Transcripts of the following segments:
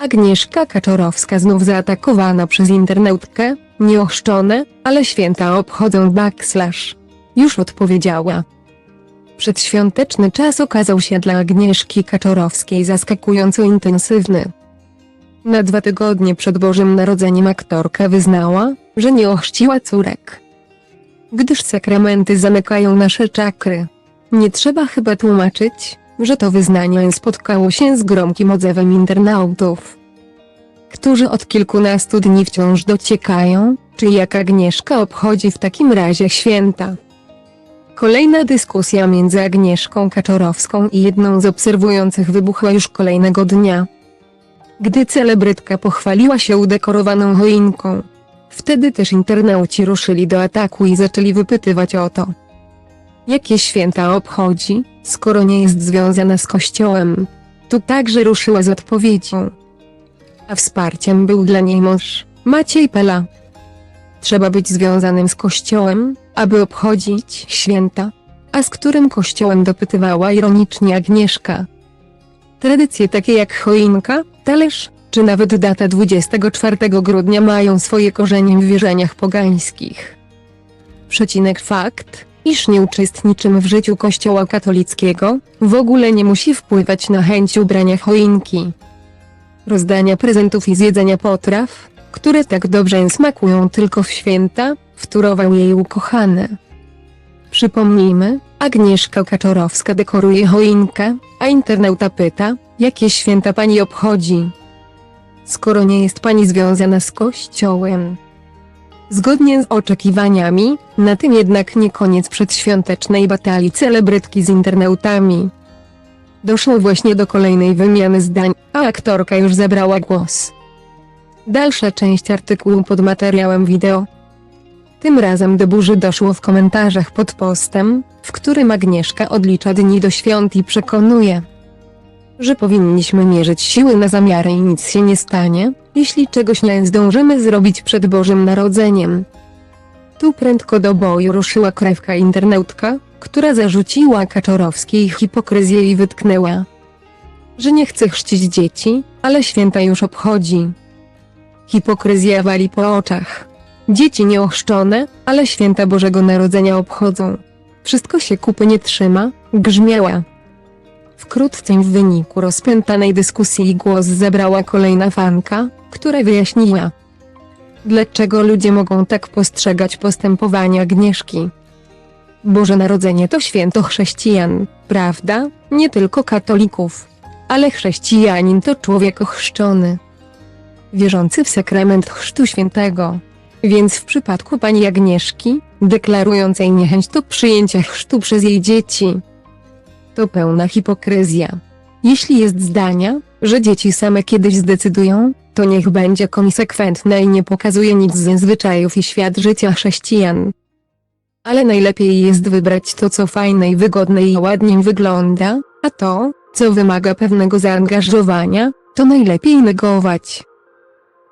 Agnieszka Kaczorowska znów zaatakowana przez internautkę, nieochrzczone, ale święta obchodzą backslash. Już odpowiedziała. Przedświąteczny czas okazał się dla Agnieszki Kaczorowskiej zaskakująco intensywny. Na dwa tygodnie przed Bożym Narodzeniem aktorka wyznała, że nie ochrzciła córek. Gdyż sakramenty zamykają nasze czakry. Nie trzeba chyba tłumaczyć, że to wyznanie spotkało się z gromkim odzewem internautów, którzy od kilkunastu dni wciąż dociekają, czy jak Agnieszka obchodzi w takim razie święta. Kolejna dyskusja między Agnieszką Kaczorowską i jedną z obserwujących wybuchła już kolejnego dnia. Gdy celebrytka pochwaliła się udekorowaną choinką, wtedy też internauci ruszyli do ataku i zaczęli wypytywać o to. Jakie święta obchodzi, skoro nie jest związana z kościołem? Tu także ruszyła z odpowiedzią. A wsparciem był dla niej mąż, Maciej Pela. Trzeba być związanym z kościołem, aby obchodzić święta. A z którym kościołem dopytywała ironicznie Agnieszka. Tradycje takie jak choinka, talerz, czy nawet data 24 grudnia mają swoje korzenie w wierzeniach pogańskich. Przecinek fakt, iż nie uczestniczymy w życiu kościoła katolickiego, w ogóle nie musi wpływać na chęć ubrania choinki. Rozdania prezentów i zjedzenia potraw, które tak dobrze smakują tylko w święta, wtórował jej ukochany. Przypomnijmy, Agnieszka Kaczorowska dekoruje choinkę, a internauta pyta, jakie święta pani obchodzi. Skoro nie jest pani związana z kościołem. Zgodnie z oczekiwaniami, na tym jednak nie koniec przedświątecznej batalii celebrytki z internautami. Doszło właśnie do kolejnej wymiany zdań, a aktorka już zabrała głos. Dalsza część artykułu pod materiałem wideo. Tym razem do burzy doszło w komentarzach pod postem, w którym Agnieszka odlicza dni do świąt i przekonuje, że powinniśmy mierzyć siły na zamiary i nic się nie stanie, jeśli czegoś nie zdążymy zrobić przed Bożym Narodzeniem. Tu prędko do boju ruszyła krewka internautka, która zarzuciła Kaczorowskiej hipokryzję i wytknęła, że nie chce chrzcić dzieci, ale święta już obchodzi. Hipokryzja wali po oczach. Dzieci nieochrzczone, ale święta Bożego Narodzenia obchodzą. Wszystko się kupy nie trzyma, grzmiała. Wkrótce w wyniku rozpętanej dyskusji głos zebrała kolejna fanka, która wyjaśniła, dlaczego ludzie mogą tak postrzegać postępowanie Agnieszki. Boże Narodzenie to święto chrześcijan, prawda? Nie tylko katolików. Ale chrześcijanin to człowiek ochrzczony. Wierzący w sakrament Chrztu Świętego. Więc w przypadku pani Agnieszki, deklarującej niechęć do przyjęcia chrztu przez jej dzieci, to pełna hipokryzja. Jeśli jest zdania, że dzieci same kiedyś zdecydują, to niech będzie konsekwentna i nie pokazuje nic ze zwyczajów i świat życia chrześcijan. Ale najlepiej jest wybrać to, co fajne i wygodne i ładnie wygląda, a to, co wymaga pewnego zaangażowania, to najlepiej negować.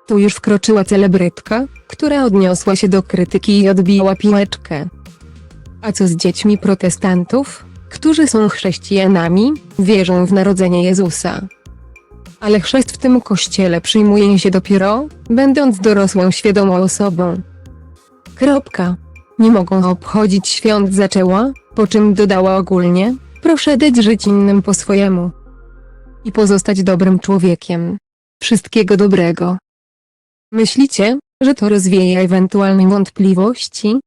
Tu już wkroczyła celebrytka, która odniosła się do krytyki i odbiła piłeczkę. A co z dziećmi protestantów, którzy są chrześcijanami, wierzą w narodzenie Jezusa? Ale chrzest w tym kościele przyjmuje się dopiero, będąc dorosłą świadomą osobą. Kropka. Nie mogą obchodzić świąt zaczęła, po czym dodała ogólnie, proszę dać żyć innym po swojemu. I pozostać dobrym człowiekiem. Wszystkiego dobrego. Myślicie, że to rozwieje ewentualne wątpliwości,